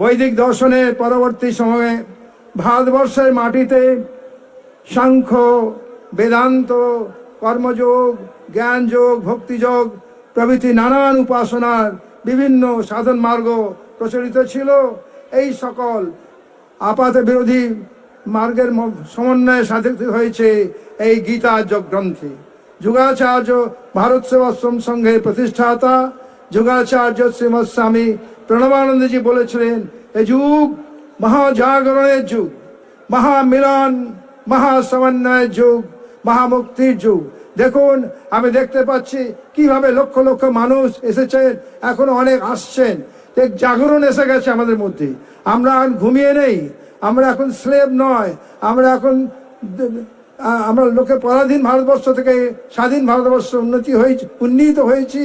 বৈদিক দর্শনের পরবর্তী সময়ে ভারতবর্ষের মাটিতে সাংখ্য বেদান্ত, কর্মযোগ, জ্ঞানযোগ, ভক্তিযোগ প্রভৃতি নানান উপাসনার বিভিন্ন সাধন মার্গ প্রচলিত ছিল। এই সকল আপাত বিরোধী মার্গের সমন্বয়ে সাধিত হয়েছে এই গীতা যোগ গ্রন্থে। যুগাচার্য ভারত সেবাশ্রম সংঘের প্রতিষ্ঠাতা যুগাচার্য শ্রীমৎ স্বামী প্রণবানন্দজি বলেছিলেন, এ যুগ মহাজাগরণের যুগ, মহামিলন, মহাসমন্বয়ের যুগ, মহামুক্তির যুগ। দেখুন, আমি দেখতে পাচ্ছি কীভাবে লক্ষ লক্ষ মানুষ এসেছেন এখনও অনেক আসছেন। জাগরণ এসে গেছে আমাদের মধ্যে। আমরা এখন ঘুমিয়ে নেই, আমরা এখন স্লেভ নয়, আমরা এখন আমরা লোকে পরাধীন ভারতবর্ষ থেকে স্বাধীন ভারতবর্ষ উন্নতি হয়েছে, উন্নীত হয়েছি।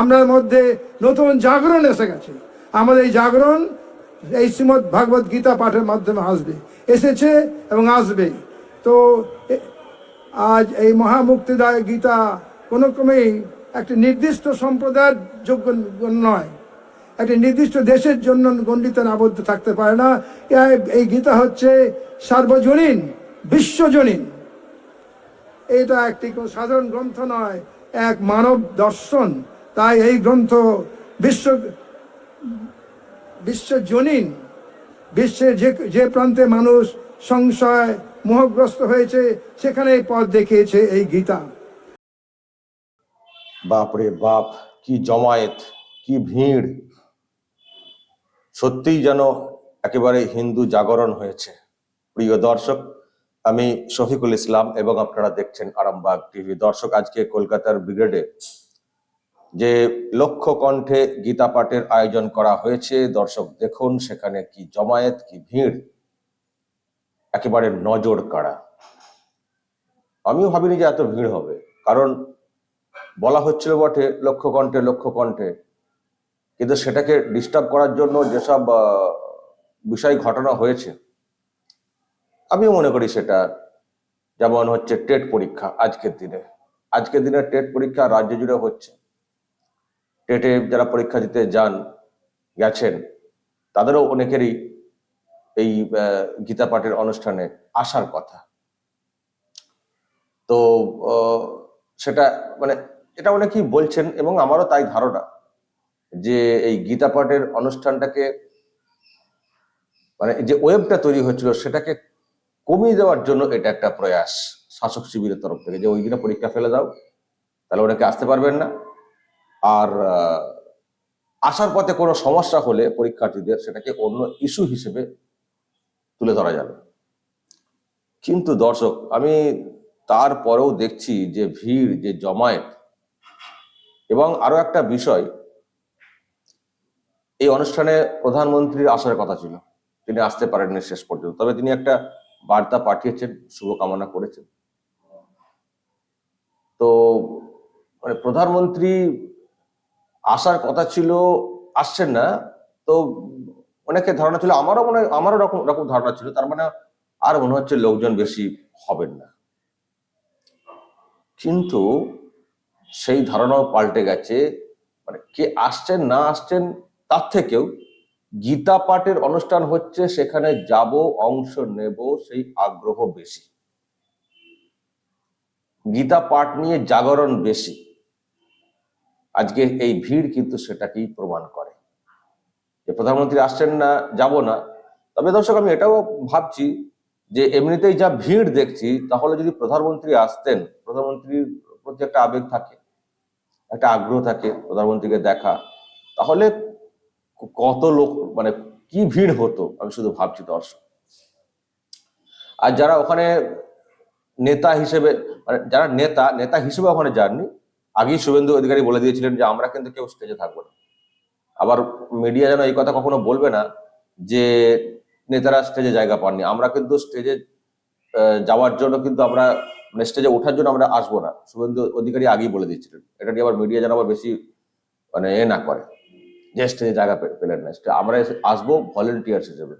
আমরার মধ্যে নতুন জাগরণ এসে গেছে। আমাদের এই জাগরণ এই শ্রীমদ ভাগবত গীতা পাঠের মাধ্যমে আসবে। এসেছে এবং আসবে। তো আজ এই মহামুক্তিদায়ক গীতা কোনো ক্রমেই একটি নির্দিষ্ট সম্প্রদায়ের যোগ্য নয়। একটি নির্দিষ্ট দেশের জন্য গণ্ডিত আবদ্ধ থাকতে পারে না। এই গীতা হচ্ছে সার্বজনীন, বিশ্বজনীন। এটা একটি সাধারণ গ্রন্থ নয়, এক মানব দর্শন। তাই এই গ্রন্থ বিশ্ব, বিশ্বজনীন। বিশ্বের যে যে প্রান্তে মানুষ সংশয়, মোহগ্রস্ত হয়েছে, সেখানে পথ দেখিয়েছে এই গীতা। বাপরে বাপ, কি জমায়েত, কি ভিড়। সত্যিই যেন একেবারে হিন্দু জাগরণ হয়েছে। প্রিয় দর্শক আমি শফিকুল ইসলাম এবং আপনারা দেখছেন আরামবাগ টিভি। দর্শক, আজকে কলকাতার ব্রিগেডে যে লক্ষ কণ্ঠে গীতা পাঠের আয়োজন করা হয়েছে, দর্শক দেখুন সেখানে কি জমায়েত, কি ভিড়, একেবারে নজর কাড়া। আমিও ভাবিনি যে এত ভিড় হবে, কারণ বলা হচ্ছিল বটে লক্ষ কণ্ঠে লক্ষ কণ্ঠে। কিন্তু সেটাকে ডিস্টার্ব করার জন্য যেসব বিষয় ঘটনা হয়েছে আমিও মনে করি সেটা যেমন হচ্ছে টেট পরীক্ষা আজকের দিনে। আজকের দিনে টেট পরীক্ষা রাজ্য জুড়ে হচ্ছে। টেটে যারা পরীক্ষা দিতে যান, গেছেন, তাদেরও অনেকেরই এই গীতা পাঠের অনুষ্ঠানে আসার কথা। তো সেটা মানে এটা অনেকেই বলছেন এবং আমারও তাই ধারণা যে এই গীতা পাঠের অনুষ্ঠানটাকে মানে যে ওয়েবটা তৈরি হয়েছিল সেটাকে কমিয়ে দেওয়ার জন্য এটা একটা প্রয়াস শাসক শিবিরের তরফ থেকে যে ওই দিনে পরীক্ষা ফেলে দাও, তাহলে অনেকে আসতে পারবেন না। আর আসার পথে কোনো সমস্যা হলে পরীক্ষার্থীদের সেটাকে অন্য ইস্যু হিসেবে তুলে ধরা যাবে। কিন্তু দর্শক, আমি তারপরেও দেখছি যে ভিড়, যে জমায়েত। এবং আরও একটা বিষয়, এই অনুষ্ঠানে প্রধানমন্ত্রীর আসার কথা ছিল। তিনি আসতে পারেননি শেষ পর্যন্ত। তবে তিনি একটা বার্তা পাঠিয়েছেন, শুভকামনা করেছেন। তো মানে প্রধানমন্ত্রী আসার কথা ছিল, আসছেন না। তো অনেকে ধারণা ছিল, আমারও মনে আমারও রকম রকম ধারণা ছিল, তার মানে আর মনে হচ্ছে লোকজন বেশি হবেন না। কিন্তু সেই ধারণাও পাল্টে গেছে মানে কে আসছেন, না আসছেন, তার থেকেও গীতা পাঠের অনুষ্ঠান হচ্ছে, সেখানে যাব, অংশ নেব, সেই আগ্রহ বেশি। গীতা পাঠ নিয়ে জাগরণ বেশি। আজকে এই ভিড় কিন্তু সেটাকেই প্রমাণ করে। যে প্রধানমন্ত্রী আসছেন না, যাব না। তবে দর্শক, আমি এটাও ভাবছি যে এমনিতেই যা ভিড় দেখছি, তাহলে যদি প্রধানমন্ত্রী আসতেন, প্রধানমন্ত্রীর প্রতি একটা আবেগ থাকে, একটা আগ্রহ থাকে প্রধানমন্ত্রীকে দেখা, তাহলে কত লোক মানে কি ভিড় হতো, আমি শুধু ভাবছি দর্শক। আর যারা ওখানে নেতা হিসেবে মানে যারা নেতা নেতা হিসেবে ওখানে যাননি, আগেই শুভেন্দু অধিকারী বলে দিয়েছিলেন যে, আমরা কিন্তু কেউ স্টেজে থাকব না। আবার মিডিয়া যেন এই কথা কখনো বলবে না যে, নেতারা স্টেজে জায়গা পাননি। আমরা কিন্তু স্টেজে যাওয়ার জন্য কিন্তু আমরা মানে স্টেজে ওঠার জন্য আমরা আসব না। শুভেন্দু অধিকারী আগেই বলে দিয়েছিলেন। এটা নিয়ে আবার মিডিয়া যেন আবার বেশি মানে এ না করে। যে স্টেজে জায়গা পেলেন না। আমরা আসব ভলেন্টিয়ার্স হিসেবে।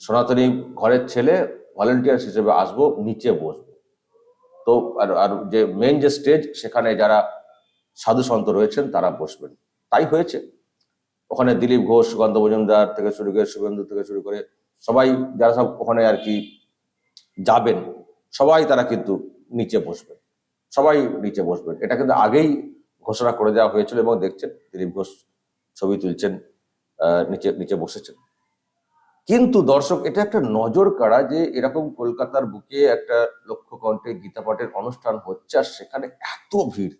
সনাতনী ঘরের ছেলে ভলেন্টিয়ার্স হিসেবে আসব, নিচে বসবো। তো আর আর যে মেন যে স্টেজ সেখানে যারা সাধু সন্ত রয়েছেন, তারা বসবেন। তাই হয়েছে। ওখানে দিলীপ ঘোষ, সুকান্ত মজুমদার থেকে শুরু করে শুভেন্দু থেকে শুরু করে সবাই, যারা সব ওখানে আর কি যাবেন, সবাই তারা কিন্তু নিচে বসবেন। সবাই নিচে বসবেন। এটা কিন্তু আগেই ঘোষণা করে দেওয়া হয়েছিল এবং দেখছেন দিলীপ ঘোষ ছবি তুলছেন নিচে নিচে বসেছেন। কিন্তু দর্শক, এটা একটা নজর কাড়া যে এরকম কলকাতার বুকে একটা লক্ষ্য কণ্ঠে গীতা পাঠের অনুষ্ঠান হচ্ছে আর সেখানে এত ভিড়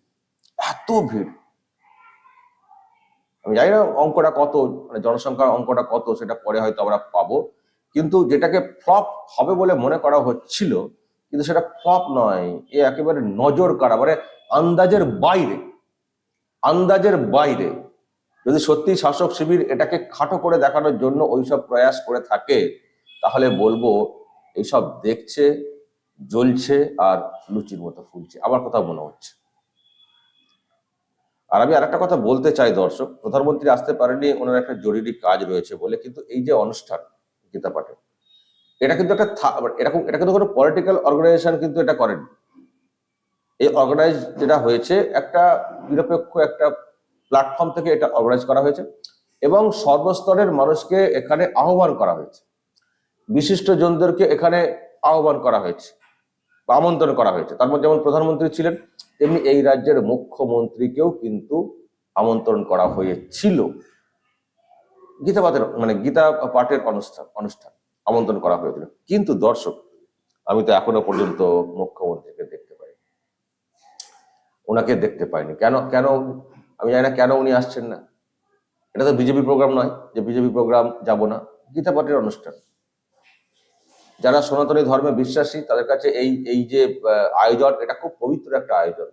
এত ভিড়। আমি জানি না অঙ্কটা কত মানে জনসংখ্যার অঙ্কটা কত, সেটা পরে হয়তো আমরা পাবো। কিন্তু যেটাকে ফ্লপ হবে বলে মনে করা হচ্ছিল, কিন্তু সেটা ফ্লপ নয়, এ একেবারে নজর কাড়া মানে আন্দাজের বাইরে। আন্দাজের বাইরে। যদি সত্যি শাসক শিবির এটাকে খাটো করে দেখানোর জন্য ওইসব প্রয়াস করে থাকে, তাহলে বলব এইসব দেখছে, জ্বলছে আর লুচির মতো ফুলছে। আমার কথা মনে হচ্ছে। আর আমি আরেকটা কথা বলতে চাই দর্শক, প্রধানমন্ত্রী আসতে পারেনি ওনার একটা জরুরি কাজ রয়েছে বলে, কিন্তু এই যে অনুষ্ঠান গীতা পাঠে, এটা কিন্তু একটা এরকম এটা কিন্তু কোনো পলিটিক্যাল অর্গানাইজেশন কিন্তু এটা করেনি এই অর্গানাইজ যেটা হয়েছে, একটা নিরপেক্ষ একটা প্ল্যাটফর্ম থেকে এটা অর্গানাইজ করা হয়েছে এবং সর্বস্তরের মানুষকে এখানে আহ্বান করা হয়েছে। বিশিষ্ট জনদেরকে এখানে আহ্বান করা হয়েছে বা আমন্ত্রণ করা হয়েছে। তার মধ্যে যেমন প্রধানমন্ত্রী ছিলেন, তেমনি এই রাজ্যের মুখ্যমন্ত্রীকেও কিন্তু আমন্ত্রণ করা হয়েছিল। গীতা পাঠের মানে গীতা পাঠের অনুষ্ঠান অনুষ্ঠান আমন্ত্রণ করা হয়েছিল। কিন্তু দর্শক, আমি তো এখনও পর্যন্ত মুখ্যমন্ত্রীকে পাই ওনাকে দেখতে পাইনি। কেন কেন, আমি জানি না কেন উনি আসছেন না। এটা তো বিজেপি প্রোগ্রাম নয় যে বিজেপি প্রোগ্রাম যাব না। গীতা পাঠের অনুষ্ঠান। যারা সনাতনী ধর্মে বিশ্বাসী, তাদের কাছে এই এই যে আয়োজন, এটা খুব পবিত্র একটা আয়োজন।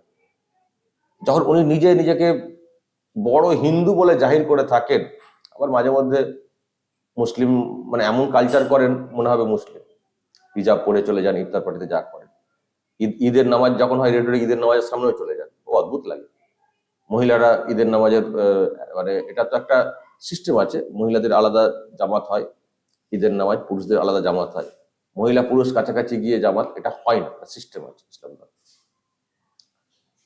যখন উনি নিজে নিজেকে বড় হিন্দু বলে জাহির করে থাকেন, আবার মাঝে মধ্যে মুসলিম মানে এমন কালচার করেন, মনে হবে মুসলিম। হিজাব পরে চলে যান, ইফতার পার্টিতে যা করেন। ঈদ, ঈদের নামাজ যখন হয় রেডিও ঈদের নামাজের সামনেও চলে যান। অদ্ভুত লাগে। মহিলারা ঈদের নামাজের মানে এটা তো একটা সিস্টেম আছে। মহিলাদের আলাদা জামাত হয়, ঈদের নামাজ পুরুষদের আলাদা জামাত হয়। মহিলা পুরুষ কাছাকাছি গিয়ে জামাত, এটা হয় না সিস্টেম আছে ইসলাম।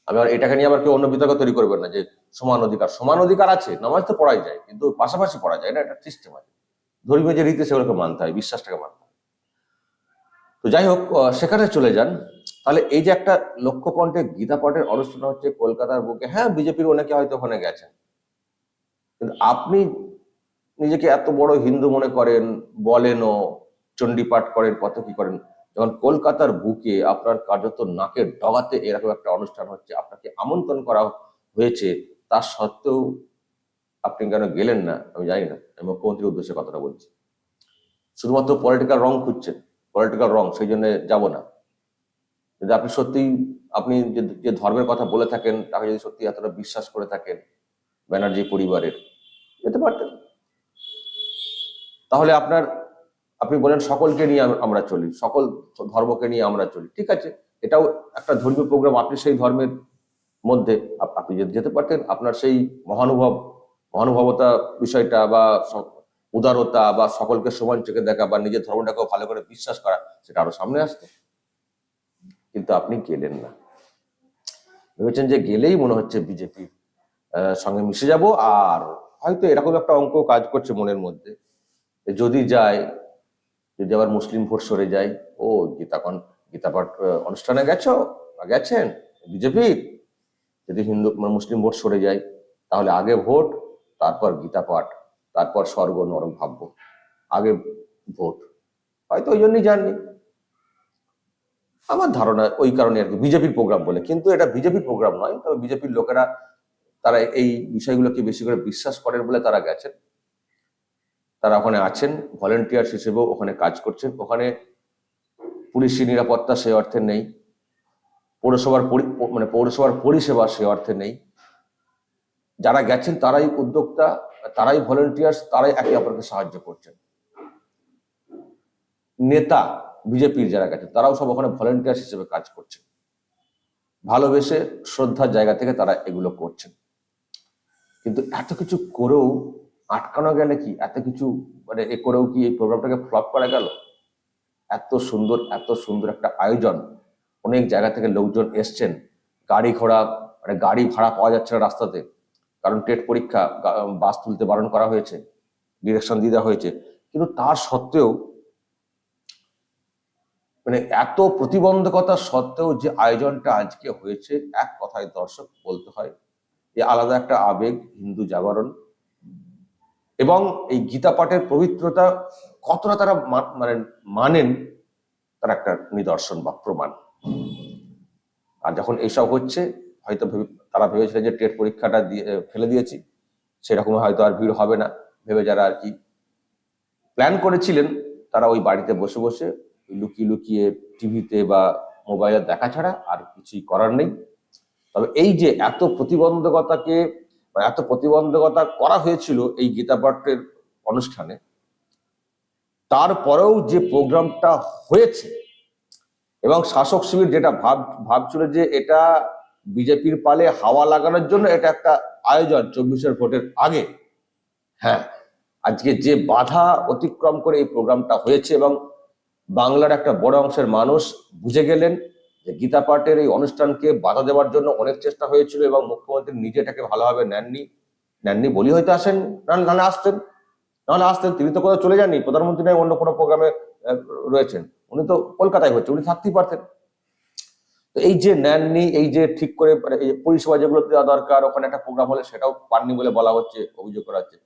আমি আর এটাকে নিয়ে আবার কেউ অন্য বিতর্ক তৈরি করবেন না যে সমান অধিকার। সমান অধিকার আছে, নামাজ তো পড়াই যায়, কিন্তু পাশাপাশি পড়া যায় না, এটা সিস্টেম আছে। ধর্মীয় যে রীতি সেগুলোকে মানতে হয়, বিশ্বাসটাকে মানতে হয়। তো যাই হোক সেখানে চলে যান। তাহলে এই যে একটা লক্ষ্য কণ্ঠে গীতা অনুষ্ঠান হচ্ছে কলকাতার বুকে হ্যাঁ বিজেপির অনেকে হয়তো ওখানে গেছেন। কিন্তু আপনি নিজেকে এত বড় হিন্দু মনে করেন, বলেনও, চণ্ডীপাঠ করেন কত কি করেন, যখন কলকাতার বুকে আপনার কার্যত নাকের ডগাতে এরকম একটা অনুষ্ঠান হচ্ছে, আপনাকে আমন্ত্রণ করা হয়েছে, তা সত্ত্বেও আপনি কেন গেলেন না? আমি জানি না, আমি মুখ্যমন্ত্রীর উদ্দেশ্যে কথাটা বলছি। শুধুমাত্র পলিটিক্যাল রং খুঁজছেন পলিটিক্যাল রং সেই জন্য যাব না। যদি আপনি সত্যি আপনি যে ধর্মের কথা বলে থাকেন, তাকে যদি সত্যি এতটা বিশ্বাস করে থাকেন, ব্যানার্জি পরিবারের, যেতে পারতেন। তাহলে আপনার, আপনি বলেন সকলকে নিয়ে আমরা চলি, সকল ধর্মকে নিয়ে আমরা চলি, ঠিক আছে? এটাও একটা ধর্মীয় প্রোগ্রাম, আপনি সেই ধর্মের মধ্যে আপনি যদি যেতে পারতেন, আপনার সেই মহানুভব, মহানুভবতা বিষয়টা বা উদারতা বা সকলকে সমান চোখে দেখা বা নিজের ধর্মটাকেও ভালো করে বিশ্বাস করা, সেটা আরও সামনে আসতো। কিন্তু আপনি গেলেন না। ভেবেছেন যে গেলেই মনে হচ্ছে বিজেপি সঙ্গে মিশে যাব, আর হয়তো এরকম একটা অঙ্ক কাজ করছে মনের মধ্যে। যদি যায়, যদি আবার মুসলিম ভোট সরে যায়, ও গীতা কন, গীতা পাঠ অনুষ্ঠানে গেছো, বা গেছেন বিজেপির যদি হিন্দু মানে মুসলিম ভোট সরে যায়, তাহলে আগে ভোট, তারপর গীতা পাঠ, তারপর স্বর্গ নরক ভাববো। আগে ভোট। হয়তো ওই জন্যই যাননি। আমার ধারণা ওই কারণে আর কি, বিজেপির প্রোগ্রাম বলে। কিন্তু এটা বিজেপির প্রোগ্রাম নয়, তবে বিজেপির লোকেরা তারা এই বিষয়গুলোকে বেশি করে বিশ্বাস করেন বলে তারা গেছেন। তারা ওখানে আছেন ভলেন্টিয়ার্স হিসেবেও ওখানে কাজ করছেন। ওখানে পুলিশি নিরাপত্তা সে অর্থে নেই, পৌরসভার পরি- মানে পৌরসভার পরিষেবা সে অর্থে নেই। যারা গেছেন তারাই উদ্যোক্তা, তারাই ভলেন্টিয়ার্স তারাই একে অপরকে সাহায্য করছেন। নেতা বিজেপির যারা গেছেন তারাও সব ওখানে ভলেন্টিয়ার্স হিসেবে কাজ করছে। ভালোবেসে শ্রদ্ধার জায়গা থেকে তারা এগুলো করছেন। কিন্তু এত কিছু করেও আটকানো গেলে কি? এত কিছু মানে এ করেও কি এই প্রোগ্রামটাকে ফ্লপ করা গেল? এত সুন্দর এত সুন্দর একটা আয়োজন। অনেক জায়গা থেকে লোকজন এসছেন। গাড়ি ঘোড়া মানে গাড়ি ভাড়া পাওয়া যাচ্ছে না রাস্তাতে। কারণ টেট পরীক্ষা বাস তুলতে বারণ করা হয়েছে। ডিরেকশন দিয়ে দেওয়া হয়েছে। কিন্তু তার সত্ত্বেও মানে এত প্রতিবন্ধকতা সত্ত্বেও যে আয়োজনটা আজকে হয়েছে, এক কথায় দর্শক বলতে হয় যে আলাদা একটা আবেগ, হিন্দু জাগরণ। এবং এই গীতা পাঠের পবিত্রতা কতটা তারা মানে মানেন, তার একটা নিদর্শন বা প্রমাণ। আর যখন এইসব হচ্ছে, হয়তো তারা ভেবেছিলেন যে টেট পরীক্ষাটা দিয়ে ফেলে দিয়েছি, সেরকম হয়তো আর ভিড় হবে না। ভেবে যারা আর কি প্ল্যান করেছিলেন, তারা ওই বাড়িতে বসে বসে লুকিয়ে লুকিয়ে টিভিতে বা মোবাইলে দেখা ছাড়া আর কিছুই করার নেই। তবে এই যে এত প্রতিবন্ধকতাকে এত প্রতিবন্ধকতা করা হয়েছিল এই গীতা পাঠের অনুষ্ঠানে, তারপরেও যে প্রোগ্রামটা হয়েছে এবং শাসক শিবির যেটা ভাব, ভাবছিল যে এটা বিজেপির পালে হাওয়া লাগানোর জন্য এটা একটা আয়োজন চব্বিশের ভোটের আগে হ্যাঁ আজকে যে বাধা অতিক্রম করে এই প্রোগ্রামটা হয়েছে এবং বাংলার একটা বড় অংশের মানুষ বুঝে গেলেন যে গীতা পাঠের এই অনুষ্ঠানকে বাধা দেওয়ার জন্য অনেক চেষ্টা হয়েছিল এবং মুখ্যমন্ত্রী নিজে এটাকে ভালোভাবে নেননি। নেননি বলি হয়তো আসেন নাহলে আসতেন। নাহলে আসতেন, তিনি তো কোথাও চলে যাননি, প্রধানমন্ত্রী নয় অন্য কোনো প্রোগ্রামে রয়েছেন। উনি তো কলকাতায় হচ্ছে, উনি থাকতেই পারতেন। তো এই যে নেননি, এই যে ঠিক করে মানে এই পরিষেবা যেগুলো দেওয়া দরকার, ওখানে একটা প্রোগ্রাম হলে সেটাও পাননি বলে বলা হচ্ছে, অভিযোগ করা হচ্ছে।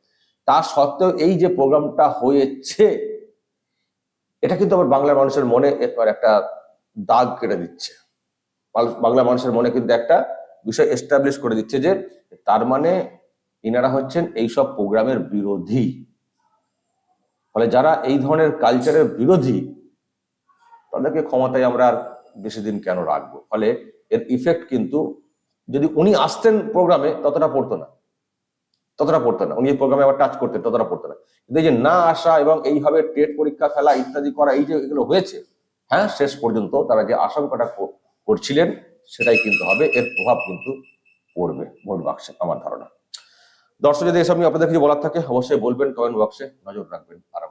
তা সত্ত্বেও এই যে প্রোগ্রামটা হয়েছে এটা কিন্তু আবার বাংলার মানুষের মনে এবার একটা দাগ কেটে দিচ্ছে। বাল- বাংলা মানুষের মনে কিন্তু একটা বিষয় এস্টাবলিশ করে দিচ্ছে যে তার মানে ইনারা হচ্ছেন এইসব প্রোগ্রামের বিরোধী। ফলে যারা এই ধরনের কালচারের বিরোধী, তাদেরকে ক্ষমতায় আমরা আর বেশি দিন কেন রাখব? ফলে এর ইফেক্ট কিন্তু যদি উনি আসতেন প্রোগ্রামে, ততটা পড়তো না। ততটা পড়তো না। উনি প্রোগ্রামে আবার টাচ করতেন, ততটা পড়তো না। কিন্তু এই যে না আসা এবং এইভাবে টেট পরীক্ষা ফেলা ইত্যাদি করা, এই যে এগুলো হয়েছে হ্যাঁ শেষ পর্যন্ত তারা যে আশঙ্কাটা কর- করছিলেন, সেটাই কিন্তু হবে। এর প্রভাব কিন্তু পড়বে ভোট বাক্সে, আমার ধারণা। দর্শক, যদি এসব নিয়ে আপনাদের কিছু বলার থাকে, অবশ্যই বলবেন কমেন্ট বক্সে নজর রাখবেন আর